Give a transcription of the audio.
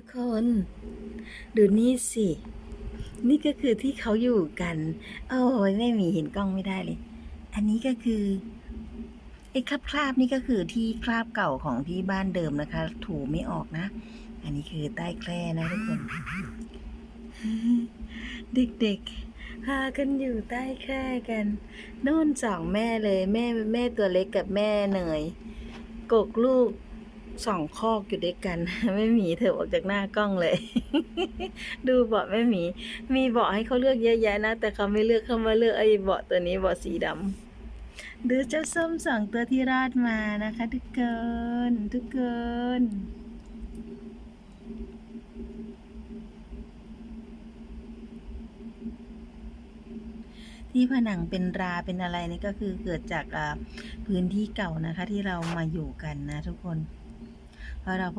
ทุกคน ดูนี่สิ นี่ก็คือที่เขาอยู่กัน โอ้ยไม่มีเห็นกล้องไม่ได้เลย อันนี้ก็คือไอ้คราบคราบๆนี่ก็คือที่คราบเก่าของที่บ้านเดิมนะคะ ถูไม่ออกนะ อันนี้คือใต้แคร่นะทุกคน เด็กๆพากันอยู่ใต้แคร่กันโน่นสองแม่เลย แม่แม่ตัวเล็กกับแม่เหนื่อยกกลูก สองคอกอยู่ด้วยกันไม่หมีเธอออกจากหน้ากล้องเลย ดูเบาะแม่หมี มีเบาะให้เขาเลือกเยอะแยะนะ แต่เขาไม่เลือกเขามาเลือกไอ้เบาะตัวนี้เบาะสีดำดูเจ้าส้มสองตัวที่ราดมานะคะ ทุกคนทุกคนที่ผนังเป็นราเป็นอะไรนี่ก็คือเกิดจากพื้นที่เก่านะคะที่เรามาอยู่กันนะทุกคน और आप